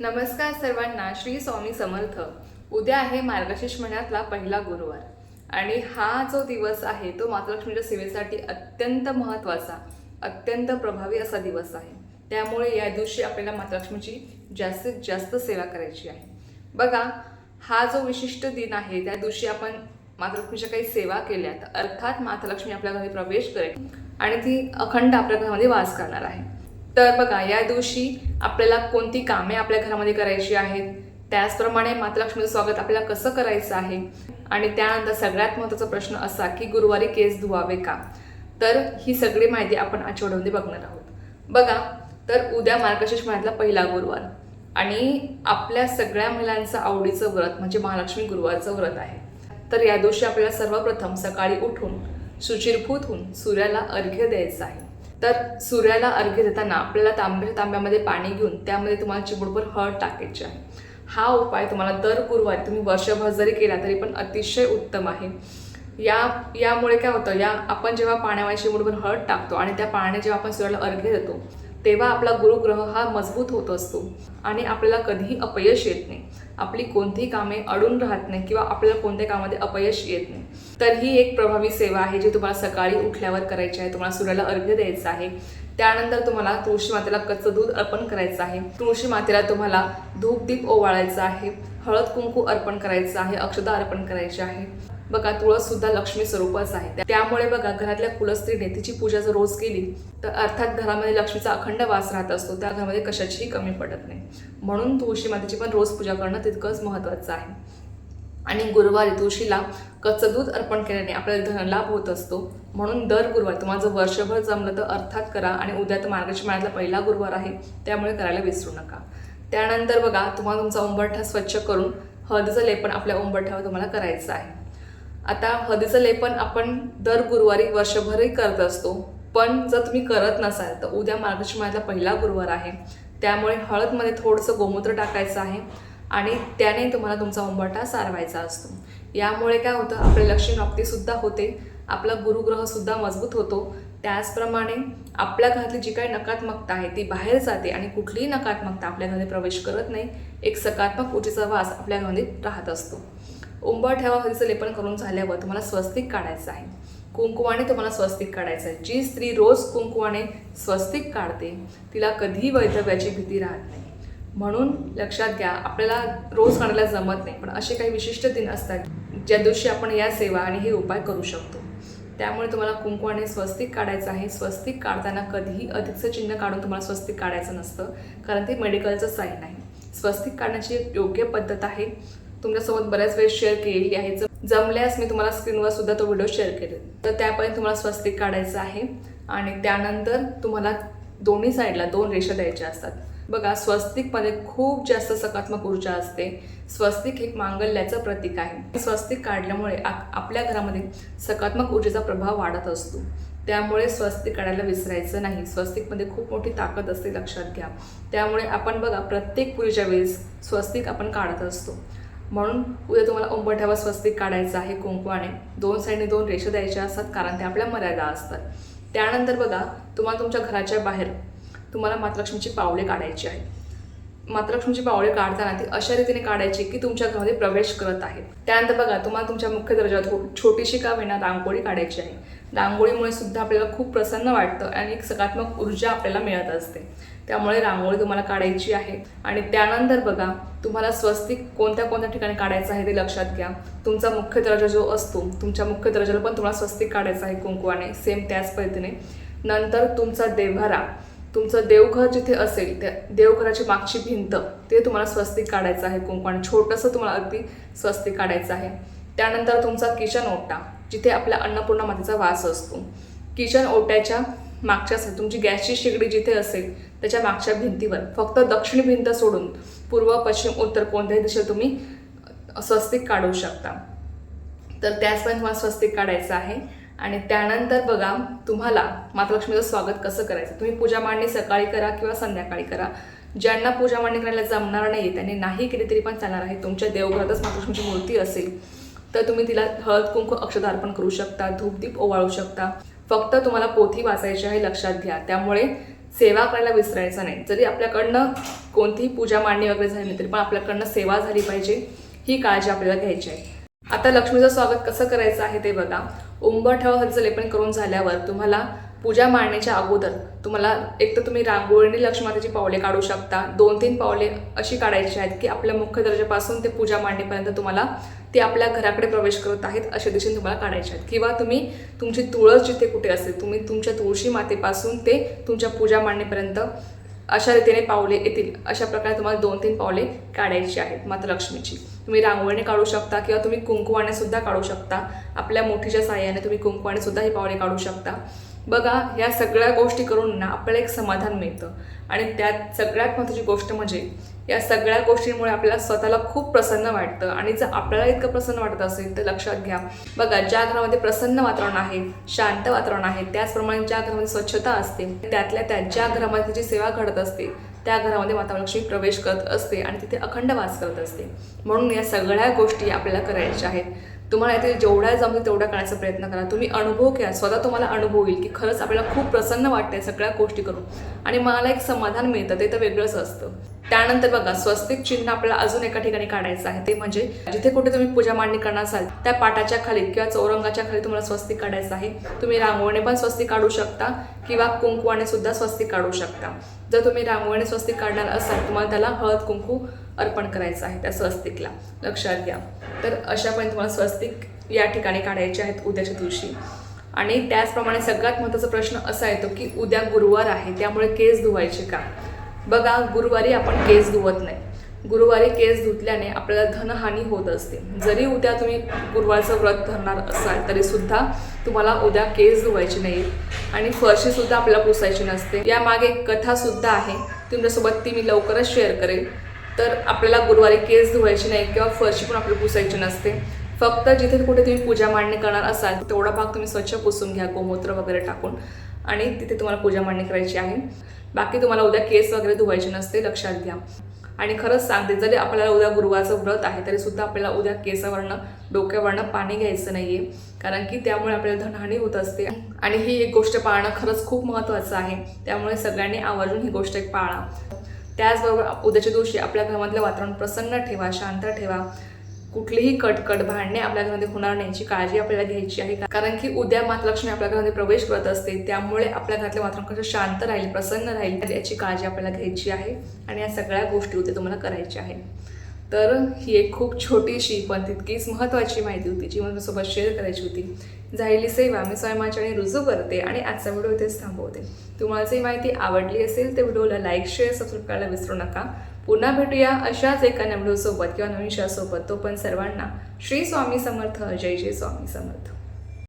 नमस्कार सर्वांना श्री स्वामी समर्थ. उद्या आहे मार्गशीर्ष महिन्यातला पहिला गुरुवार. आणि हा जो दिवस आहे तो मातालक्ष्मीच्या सेवेसाठी अत्यंत महत्त्वाचा अत्यंत प्रभावी असा दिवस आहे. त्यामुळे या दिवशी आपल्याला मातलक्ष्मीची जास्तीत जास्त सेवा करायची आहे. बघा हा जो विशिष्ट दिन आहे त्या दिवशी आपण मातालक्ष्मीच्या काही सेवा केल्या तर अर्थात मातालक्ष्मी आपल्या घरी प्रवेश करेल आणि ती अखंड आपल्या घरामध्ये वास करणार आहे. तर बघा या दिवशी आपल्याला कोणती कामे आपल्या घरामध्ये करायची आहेत त्याचप्रमाणे मातलक्ष्मीचं स्वागत आपल्याला कसं करायचं आहे? आणि त्यानंतर सगळ्यात महत्त्वाचा प्रश्न असा की गुरुवारी केस धुवावे का? तर ही सगळी माहिती आपण आठवड्यामध्ये बघणार आहोत. बघा तर उद्या मार्गशीर्ष महिन्यातला पहिला गुरुवार आणि आपल्या सगळ्या महिलांचं आवडीचं व्रत म्हणजे महालक्ष्मी गुरुवारचं व्रत आहे. तर या दिवशी आपल्याला सर्वप्रथम सकाळी उठून शुचिरभूत होऊन सूर्याला अर्घ्य द्यायचं आहे. तर सूर्याला अर्घ्य देताना आपल्याला तांब्या तांब्यामध्ये पाणी घेऊन त्यामध्ये तुम्हाला चिमुटभर हळद टाकायची आहे. हा उपाय तुम्हाला दर गुरुवारी तुम्ही वर्षभर जरी केला तरी पण अतिशय उत्तम आहे. या यामुळे काय होतं या आपण जेव्हा पाण्यामध्ये चिमुटभर हळद टाकतो आणि त्या पाण्याने जेव्हा आपण सूर्याला अर्घ्य देतो तेव्हा आपला गुरुग्रह हा मजबूत होत असतो आणि आपल्याला कधीही अपयश येत नाही. आपली कोणतीही कामे अडून राहत नाही किंवा आपल्याला कोणत्या कामामध्ये अपयश येत नाही. तर ही एक प्रभावी सेवा आहे जी तुम्हाला सकाळी उठल्यावर करायची आहे. तुम्हाला सूर्याला अर्घ्य द्यायचं आहे. त्यानंतर तुम्हाला तुळशी मातेला कच्चं दूध अर्पण करायचं आहे. तुळशी मातेला तुम्हाला धूप दीप ओवाळायचं आहे. हळद कुंकू अर्पण करायचं आहे. अक्षदा अर्पण करायची आहे. बघा तुळस सुद्धा लक्ष्मी स्वरूपच आहे. त्यामुळे बघा घरातल्या कुलस्त्रीने तिची पूजा जर रोज केली तर अर्थात घरामध्ये लक्ष्मीचा अखंड वास राहत असतो. त्या घरामध्ये कशाचीही कमी पडत नाही. म्हणून तुळशी मातेची पण रोज पूजा करणं तितकंच महत्त्वाचं आहे. आणि गुरुवारी तुळशीला कच्चं दूध अर्पण केल्याने आपल्याला धनलाभ होत असतो. म्हणून दर गुरुवार तुम्हाला जर वर्षभर जमलं तर अर्थात करा आणि उद्या तर मार्गशीर्ष महिन्यातला पहिला गुरुवार आहे त्यामुळे करायला विसरू नका. त्यानंतर बघा तुम्हाला तुमचा उंबरठा स्वच्छ करून हळदीचं लेपन आपल्या उंबरठ्यावर तुम्हाला करायचं आहे. आता हळदीचं लेपन आपण दर गुरुवारी वर्षभरही करत असतो पण जर तुम्ही करत नसाल तर उद्या मार्गशीर्ष महिन्यातला पहिला गुरुवार आहे त्यामुळे हळदमध्ये थोडंसं गोमूत्र टाकायचं आहे. आणि त्याने तुम्हाला तुमचा उंबरठा सारवायचा असतो. यामुळे काय होतं आपले लक्ष्मीप्राप्तीसुद्धा होते आपला गुरुग्रहसुद्धा मजबूत होतो. त्याचप्रमाणे आपल्या घरातली जी काही नकारात्मकता आहे ती बाहेर जाते आणि कुठलीही नकारात्मकता आपल्या घरामध्ये प्रवेश करत नाही. एक सकारात्मक ऊर्जेचा वास आपल्या घरामध्ये राहत असतो. उंबरठ्यावर हळदीचं लेपन करून झाल्यावर तुम्हाला स्वस्तिक काढायचं आहे. कुंकुवाने तुम्हाला स्वस्तिक काढायचं आहे. जी स्त्री रोज कुंकुवाने स्वस्तिक काढते तिला कधीही वैधव्याची भीती राहत नाही. म्हणून लक्षात घ्या आपल्याला रोज काढायला जमत नाही पण असे काही विशिष्ट दिन असतात ज्या दिवशी आपण या सेवा आणि हे उपाय करू शकतो. त्यामुळे तुम्हाला कुंकू आणि स्वस्तिक काढायचं आहे. स्वस्तिक काढताना कधीही अधिकचं चिन्ह काढून तुम्हाला स्वस्तिक काढायचं नसतं कारण ते मेडिकलचं साईन आहे स्वस्तिक काढण्याची एक योग्य पद्धत आहे. तुमच्यासोबत बऱ्याच वेळेस शेअर केलेली आहे. जर जमल्यास मी तुम्हाला स्क्रीनवर सुद्धा तो व्हिडिओ शेअर केले तर त्यापर्यंत तुम्हाला स्वस्तिक काढायचं आहे आणि त्यानंतर तुम्हाला दोन्ही साईडला दोन रेषा द्यायच्या असतात. बघा स्वस्तिकमध्ये खूप जास्त सकारात्मक ऊर्जा असते. स्वस्तिक एक मांगल्याचं प्रतीक आहे. स्वस्तिक काढल्यामुळे आपल्या घरामध्ये सकारात्मक ऊर्जेचा प्रभाव वाढत असतो. त्यामुळे स्वस्तिक काढायला विसरायचं नाही. स्वस्तिकमध्ये खूप मोठी ताकद असते लक्षात घ्या. त्यामुळे आपण बघा प्रत्येक पूजेच्या वेळेस स्वस्तिक आपण काढत असतो. म्हणून उद्या तुम्हाला उंबरठ्यावर स्वस्तिक काढायचं आहे कुंकवाने. दोन साईडने दोन रेषा द्यायच्या असतात कारण त्या आपल्या मर्यादा असतात. त्यानंतर बघा तुम्हाला तुमच्या घराच्या बाहेर तुम्हाला मातलक्ष्मीची पावले काढायची आहे मातलक्ष्मीची पावले काढताना ती अशा रीतीने काढायची की तुमच्या घरामध्ये प्रवेश करत आहे. त्यानंतर बघा तुम्हाला तुमच्या मुख्य दर्जात हो- छोटीशी का होईना रांगोळी काढायची आहे. रांगोळीमुळे सुद्धा आपल्याला खूप प्रसन्न वाटतं आणि एक सकारात्मक ऊर्जा आपल्याला मिळत असते. त्यामुळे रांगोळी तुम्हाला काढायची आहे. आणि त्यानंतर बघा तुम्हाला स्वस्तिक कोणत्या कोणत्या ठिकाणी काढायचं आहे ते लक्षात घ्या. तुमचा मुख्य दर्जा जो असतो तुमच्या मुख्य दर्जाला पण तुम्हाला स्वस्तिक काढायचं आहे कुंकुवाने सेम त्याच पद्धतीने. नंतर तुमचा देव्हारा. तुमचं देवघर जिथे असेल त्या देवघराची मागची भिंत ते तुम्हाला स्वस्तिक काढायचं आहे कुंकवाने छोटंसं तुम्हाला अगदी स्वस्तिक काढायचं आहे. त्यानंतर तुमचा किचन ओटा जिथे आपल्या अन्नपूर्णा मातेचा वास असतो. किचन ओट्याच्या मागच्या असेल तुमची गॅसची शेगडी जिथे असेल त्याच्या मागच्या भिंतीवर फक्त दक्षिण भिंत सोडून पूर्व पश्चिम उत्तर कोणत्याही दिशेला तुम्ही स्वस्तिक काढू शकता. तर त्याचप्रमाणे तुम्हाला स्वस्तिक काढायचं आहे. आणि त्यानंतर बघा तुम्हाला मातालक्ष्मीचं स्वागत कसं करायचं? तुम्ही पूजा मांडणी सकाळी करा किंवा संध्याकाळी करा. ज्यांना पूजा मांडणी करायला जमणार नाही त्यांनी नाही केली तरी पण चालणार आहे. तुमच्या देवघरातच मातालक्ष्मीची मूर्ती असेल तर तुम्ही तिला हळद कुंकू अक्षता अर्पण करू शकता धूपदीप ओवाळू शकता. फक्त तुम्हाला पोथी वाचायची आहे लक्षात घ्या. त्यामुळे सेवा करायला विसरायचं नाही. जरी आपल्याकडनं कोणतीही पूजा मांडणी वगैरे झाली नाही तरी पण आपल्याकडनं सेवा झाली पाहिजे. ही काळजी आपल्याला घ्यायची आहे. आता लक्ष्मीचं स्वागत कसं करायचं आहे ते बघा. उंबरठ्यावर हळदीचं लेपन करून झाल्यावर तुम्हाला पूजा मांडण्याच्या अगोदर तुम्हाला एक तर तुम्ही रांगोळीने लक्ष्मीमातेची पावले काढू शकता. दोन तीन पावले अशी काढायची आहेत की आपल्या मुख्य दर्जापासून ते पूजा मांडणीपर्यंत तुम्हाला ते आपल्या घराकडे प्रवेश करत आहेत अशा दिशेने तुम्हाला काढायचे आहेत. किंवा तुम्ही तुमची तुळस जिथे कुठे असेल तुम्ही तुमच्या तुळशी मातेपासून ते तुमच्या पूजा मांडणीपर्यंत अशा रीतीने पावले येतील. अशा प्रकारे तुम्हाला दोन तीन पावले काढायची आहेत माता लक्ष्मीची. तुम्ही रांगोळीने काढू शकता किंवा तुम्ही कुंकुवाने सुद्धा काढू शकता. आपल्या मोठीच्या साह्याने तुम्ही कुंकुवाने सुद्धा ही पावले काढू शकता. बघा ह्या सगळ्या गोष्टी करून ना आपल्याला एक समाधान मिळतं. आणि त्यात सगळ्यात महत्त्वाची गोष्ट म्हणजे या सगळ्या गोष्टींमुळे आपल्याला स्वतःला खूप प्रसन्न वाटतं. आणि जर आपल्याला इतकं प्रसन्न वाटत असेल तर लक्षात घ्या. बघा ज्या घरामध्ये प्रसन्न वातावरण आहे शांत वातावरण आहे त्याचप्रमाणे ज्या घरामध्ये स्वच्छता असते त्यातल्या त्या ज्या घरामध्ये जी सेवा घडत असते त्या घरामध्ये मातालक्ष्मी प्रवेश करत असते आणि तिथे अखंड वास करत असते. म्हणून या सगळ्या गोष्टी आपल्याला करायच्या आहेत. तुम्हाला इथे जेवढ्या जमेल तेवढा करण्याचा प्रयत्न करा. तुम्ही अनुभव घ्या. स्वतः तुम्हाला अनुभव येईल की खरंच आपल्याला खूप प्रसन्न वाटते सगळ्या गोष्टी करून. आणि मला एक समाधान मिळतं. ते तर वेगळंच असतं. त्यानंतर बघा स्वस्तिक चिन्ह आपल्याला अजून एका ठिकाणी काढायचं आहे. ते म्हणजे जिथे कुठे तुम्ही पूजा मांडणी करणार असाल त्या पाटाच्या खाली किंवा चौरंगाच्या खाली तुम्हाला स्वस्तिक काढायचं आहे. तुम्ही रांगोळीने पण स्वस्तिक काढू शकता किंवा कुंकवाने सुद्धा स्वस्तिक काढू शकता. जर तुम्ही रांगोळीने स्वस्तिक काढणार असाल तुम्हाला त्याला हळद कुंकू अर्पण करायचं आहे त्या स्वस्तिकला. लक्षात घ्या. तर अशापर्यंत तुम्हाला स्वस्तिक या ठिकाणी काढायचे आहेत उद्याच्या दिवशी. आणि त्याचप्रमाणे सगळ्यात महत्त्वाचा प्रश्न असा येतो की उद्या गुरुवार आहे त्यामुळे केस धुवायचे का? बघा गुरुवारी आपण केस धुवत नाही. गुरुवारी केस धुतल्याने आपल्याला धनहानी होत असते. जरी उद्या तुम्ही गुरुवारचं व्रत धरणार असाल तरी सुद्धा तुम्हाला उद्या केस धुवायचे नाही. आणि फरशी सुद्धा आपल्याला पुसायची नसते. यामागे एक कथा सुद्धा आहे. तुमच्यासोबत ती मी लवकरच शेअर करेल तर आपल्याला गुरुवारी केस धुवायची नाही किंवा फरशी पण आपल्याला पुसायची नसते. फक्त जिथे कुठे तुम्ही पूजा मांडणी करणार असाल तेवढा भाग तुम्ही स्वच्छ पुसून घ्या गोमूत्र वगैरे टाकून. आणि तिथे तुम्हाला पूजा मांडणी करायची आहे. बाकी तुम्हाला उद्या केस वगैरे धुवायचे नसते लक्षात घ्या. आणि खरंच सांगते जरी आपल्याला उद्या गुरुवारचं व्रत आहे तरी सुद्धा आपल्याला उद्या केसावरनं डोक्यावरनं पाणी घ्यायचं नाही आहे कारण की त्यामुळे आपल्याला धनहानी होत असते. आणि ही एक गोष्ट पाळणं खरंच खूप महत्त्वाचं आहे. त्यामुळे सगळ्यांनी आवर्जून ही गोष्ट एक पाळा. त्याचबरोबर उद्याच्या दिवशी आपल्या घरामधलं वातावरण प्रसन्न ठेवा शांत ठेवा. कुठलीही कटकट भांडणे आपल्या घरामध्ये होणार नाही याची काळजी आपल्याला घ्यायची आहे. कारण की उद्या मातलक्ष्मी आपल्या घरामध्ये प्रवेश करत असते त्यामुळे आपल्या घरातले वातावरण कसं शांत राहील प्रसन्न राहील याची काळजी आपल्याला घ्यायची आहे आणि या सगळ्या गोष्टी उद्या तुम्हाला करायच्या आहेत. तर ही एक खूप छोटीशी पण तितकीच महत्त्वाची माहिती होती जी मला सोबत शेअर करायची होती. झालेली सेवा मी स्वयंमाच्याने रुजू करते आणि आजचा व्हिडिओ इथेच थांबवते. तुम्हाला जी माहिती आवडली असेल तर व्हिडिओला लाईक शेअर सबस्क्राईब करायला विसरू नका. पुन्हा भेटूया अशाच एका नवडूसोबत किंवा नवीन तो पण सर्वांना श्री स्वामी समर्थ जय जय स्वामी समर्थ.